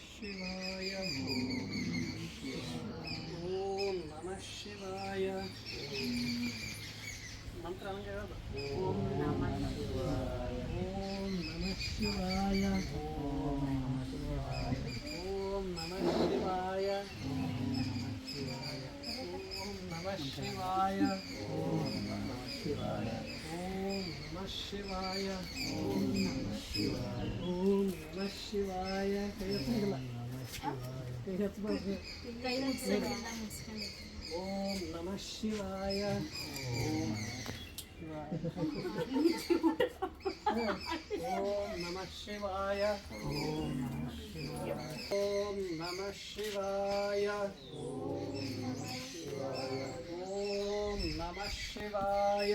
Şu ಓಂ ನಮಃ ಶಿವಾಯ ಓಂ ಓಂ ನಮಃ ಶಿವಾಯ ಓಂ ನಮಃ ಶಿವಾಯ ಓಂ ನಮಃ ಶಿವಾಯ ಓಂ ನಮಃ ಶಿವಾಯ ಓಂ ನಮಃ ಶಿವಾಯ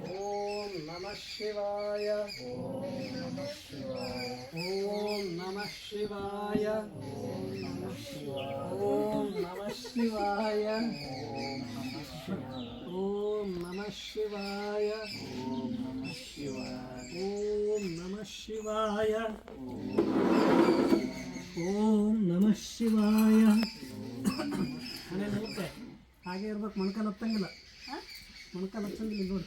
నమ శివాయ ఓం నమ శివాయ ఓం నమ శివాయ ఓం నమ శివాయ ఓం నమ శివాయ ఓం నమ శివాయ ఓం నమ శివాయ ఓం నమ శివాయ ಓಂ ನಮಃ ಶಿವಾಯ ಮನೆ ನೋಡ್ತೆ ಹಾಗೆ ಇರ್ಬೇಕು ಮೊಣಕಾಲು ಹತ್ತಂಗಿಲ್ಲ ಮೊಣಕಾಲು ಹತ್ತಂಗಿಲ್ಲ ನೋಡಿ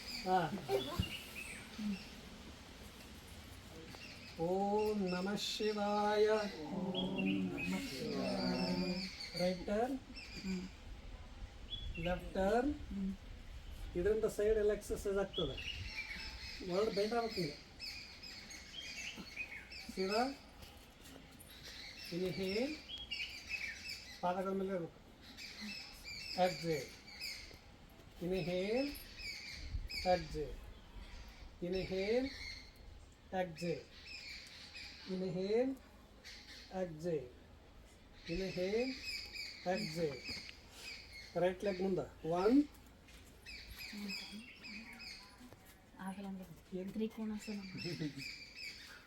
ಓಂ ನಮಃ ಶಿವಾಯ. Right turn? Left turn? ಇದರಿಂದ ಸೈಡ್ ಎಲ್ಲ ಎಕ್ಸಸೈಸ್ ಆಗ್ತದೆ. ಒಳಗೆ ಬೆಂಡ್ ಆಗ್ಬೇಕು ಸೀದಾ ಇನ್ಹೇಲ್ ಪಾದಗಳ ಮೇಲೆ ಇರಬೇಕು. Exhale inhale exhale. Inhale, exhale. Inhale, exhale. Inhale, exhale. Right leg munda. One.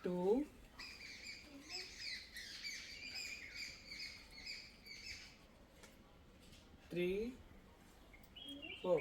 Two. Three. Four.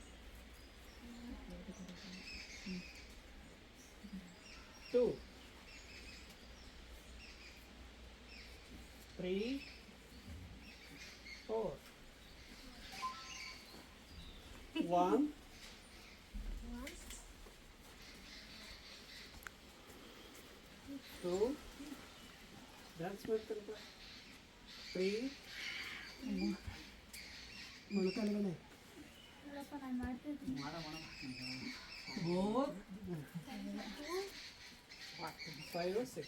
three, four. One. Two. That's what the three. Four. Five or six.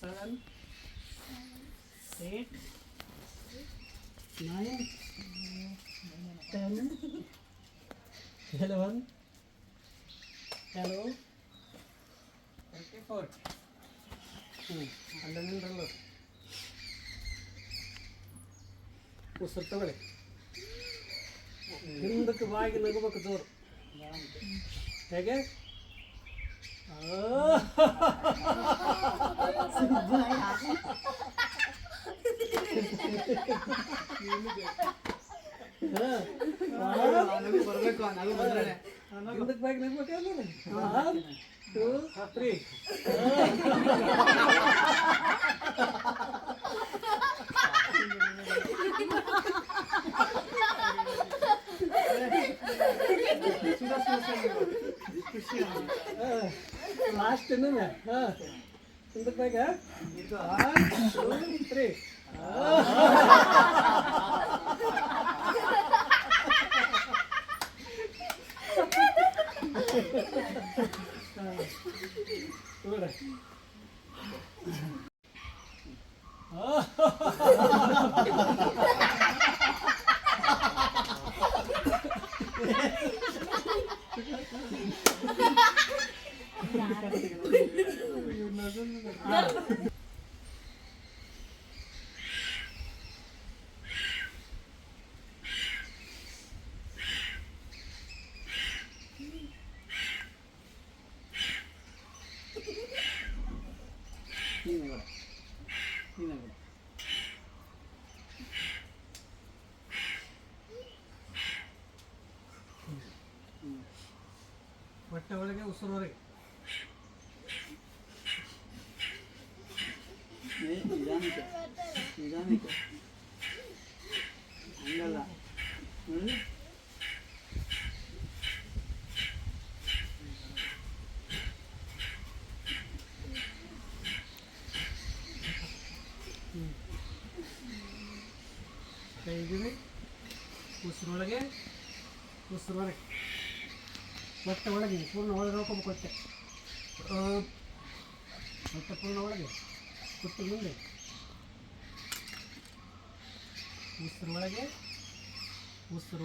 seven, eight, nine, ten, eleven, hello, thirty-four. അല്ലെന്നുണ്ടല്ലോ പുസ്തകങ്ങളെ എന്തൊക്കെ വായിക്കുന്ന പക്കത്തോറും ഏകേ ಬರ್ಬೇಕು ನಾಲ್ಕು two three ತಿನ್ನೋಣ ಹಾಂ ತಿಂದಕ್ಕಾಗ ಇದು on two three ನೋಡ ಹೊಟ್ಟೆ ಒಳಗೆ ಉಸಿರು ನಿಧಾನಕ್ಕೆ ಹಂಗಲ್ಲ ನೋಡಿ ಕೈ ಇದ್ದೀವಿ ಉಸಿರೊಳಗೆ ಉಸಿರೊಳಗೆ. ಹೊಟ್ಟೆ ಒಳಗೆ, ಪೂರ್ಣ ಒಳಗೆ ನೋಡ್ಕೊಬೇಕು ಹೊಟ್ಟೆ ಪೂರ್ಣ ಒಳಗೆ. ಕುಟ್ಟ ಮುಂದೆ. ಉಸಿರು ಒಳಗೆ ಉಸಿರು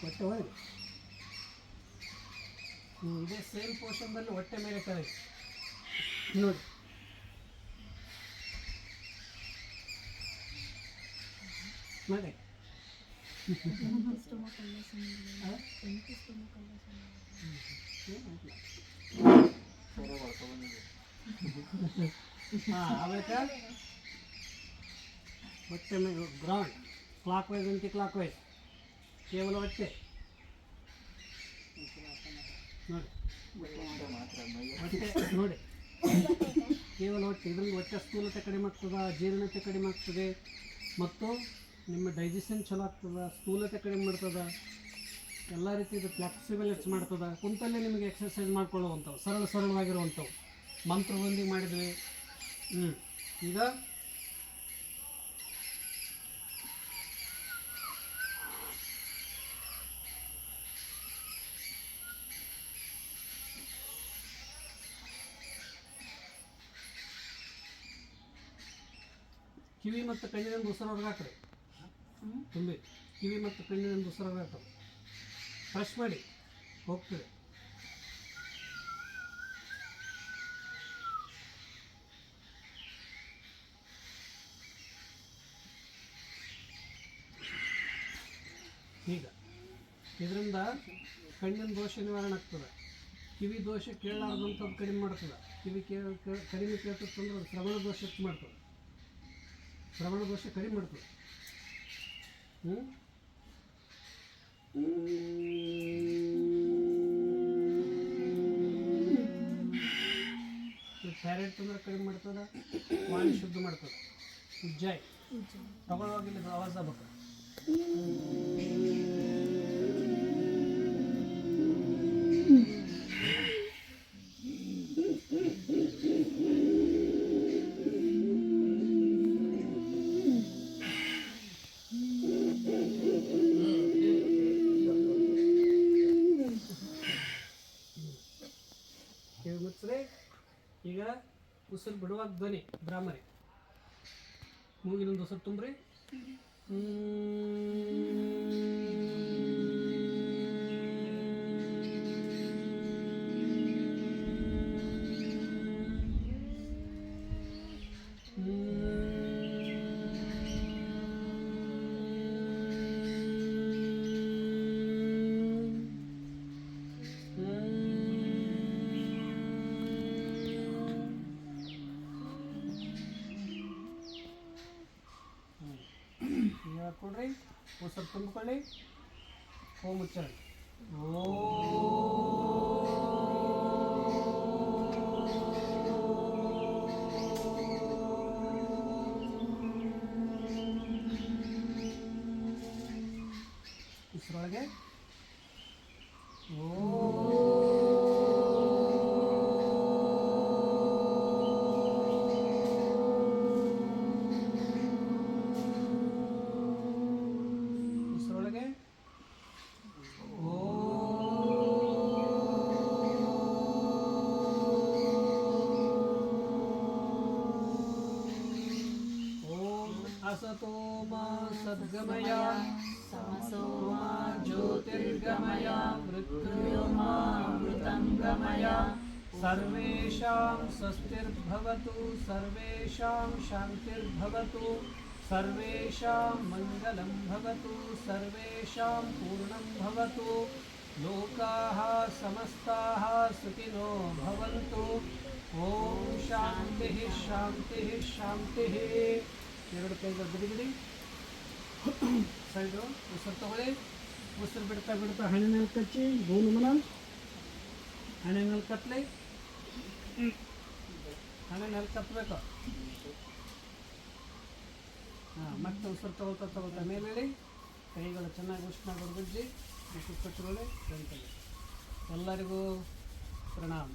ಹೊಟ್ಟೆ ಒಳಗೆ ಇದೇ ಸೇಮ್ ಪೋರ್ಷನ್ ಬಂದು ಹೊಟ್ಟೆ ಮೇಲೆ ಕರೆಗೆ ನೋಡಿ ಮಾಡಿ ಆಮೇಲೆ ಮೇಲೆ ಗ್ರೌಂಡ್ ಕ್ಲಾಕ್ ವೈಸ್ ಅಂಟಿ ಕ್ಲಾಕ್ ವೈಸ್ ಕೇವಲ ಹೊಟ್ಟೆ ನೋಡಿ. ನೋಡಿ. ಕೇವಲ ಹೊಟ್ಟೆ ಇದರಿಂದ ಹೊಟ್ಟೆ ಸ್ಥೂಲತೆ ಕಡಿಮೆ ಆಗ್ತದೆ, ಜೀರ್ಣತೆ ಕಡಿಮೆ ಆಗ್ತದೆ. ಮತ್ತು ನಿಮ್ಮ ಡೈಜೆಷನ್ ಚಲೋ ಆಗ್ತದೆ, ಸ್ಥೂಲತೆ ಕಡಿಮೆ ಮಾಡ್ತದೆ. ಎಲ್ಲ ರೀತಿಯ ಹೆಚ್ಚು ಮಾಡ್ತದೆ. ಕುಂತಲ್ಲೇ ನಿಮಗೆ ಎಕ್ಸರ್ಸೈಜ್ ಮಾಡ್ಕೊಳ್ಳುವಂಥವು, ಸರಳ ಸರಳವಾಗಿರುವಂಥವು. ಮಂತ್ರದೊಂದಿಗೆ ಮಾಡಿದ್ವಿ ಹ್ಞೂ ಈಗ ಕಿವಿ ಮತ್ತು ಕಣ್ಣಿನಿಂದ ಉಸಿರು ಹೊರಗೆ ಹಾಕ್ರಿ. ತುಂಬಿ. ಕಿವಿ ಮತ್ತು ಕಣ್ಣಿನಿಂದ ಉಸಿರು ಹೊರಗೆ ಹಾಕ್ರಿ. ಫ್ರೆಶ್ ಮಾಡಿ. ಹೋಗ್ತೀವಿ ಈಗ ಇದರಿಂದ ಕಣ್ಣಿನ ದೋಷ ನಿವಾರಣೆ ಆಗ್ತದೆ. ಕಿವಿ ದೋಷ ಕೇಳಲಾರ್ದಂಥದ್ದು ಕಡಿಮೆ ಮಾಡ್ತದೆ. ಕಿವಿ ಕೇಳ ಕಡಿಮೆ ಕೇಳ್ತಂದ್ರೆ ಅದು ಶ್ರವಣ ದೋಷ ಮಾಡ್ತದೆ. ಶ್ರವಣ ದೋಷ ಕಡಿಮೆ ಮಾಡ್ತದೆ ಹ್ಞೂ ಥೈರಾಯ್ಡ್ ತೊಂದರೆ ಕಡಿಮೆ ಮಾಡ್ತದೆ ವಾಣಿ ಶುದ್ಧ ಮಾಡ್ತದೆ ಉಜ್ಜಾಯ್ ತಗೊಳ್ಳೋಗಿಲ್ಲ ಆವಾಜ ಆಗ್ಬೇಕು ಕಿವಿ ಧ್ವನಿ ಭ್ರಾಮರಿ ಮೂಗಿನ ಹೊಸ ತುಂಬ್ರಿ. ಹ್ಮ್. वो सब तुमको पढ़े ओम उच्चारण ओ। असतो मा सद्गमय समसो मा ज्योतिर्गमय मृत्युर्मामृतं गमय सर्वेषां स्वस्तिर्भवतु, सर्वेषां शान्तिर्भवतु, सर्वेषां मङ्गलं भवतु, सर्वेषां पूर्णं भवतु, लोकाः समस्ताः सुखिनो भवन्तु। ॐ शान्तिः शान्तिः शान्तिः। ಎರಡು ಕೈಗಳು ಬಿಡಿ ಬಿಡಿ. ಸೈಡು, ಉಸಿರು ತಗೊಳ್ಳಿ. ಉಸಿರು ಬಿಡ್ತಾ ಬಿಡ್ತಾ ಹಣ್ಣಿನಲ್ಲಿ ಕಚ್ಚಿ, ಭೂಮಿ ಮನ. ಹಣ್ಣಿನಲ್ಲಿ ಕತ್ತಲಿ ಮೇಲೆ ಕತ್ತಬೇಕು ಹಾಂ, ಮತ್ತೆ ಉಸಿರು ತಗೊಳ್ತಾ ತಗೊಳ್ತಾ ಮೇಲೆ ಹೇಳಿ. ಕೈಗಳು ಚೆನ್ನಾಗಿ ಉಷ್ಣ ಗುಡ್ಗುಜ್ಜಿ ಉಸಿರು ಕಟ್ಟಿಕೊಳ್ಳಿ ಎಲ್ಲರಿಗೂ ಪ್ರಣಾಮ.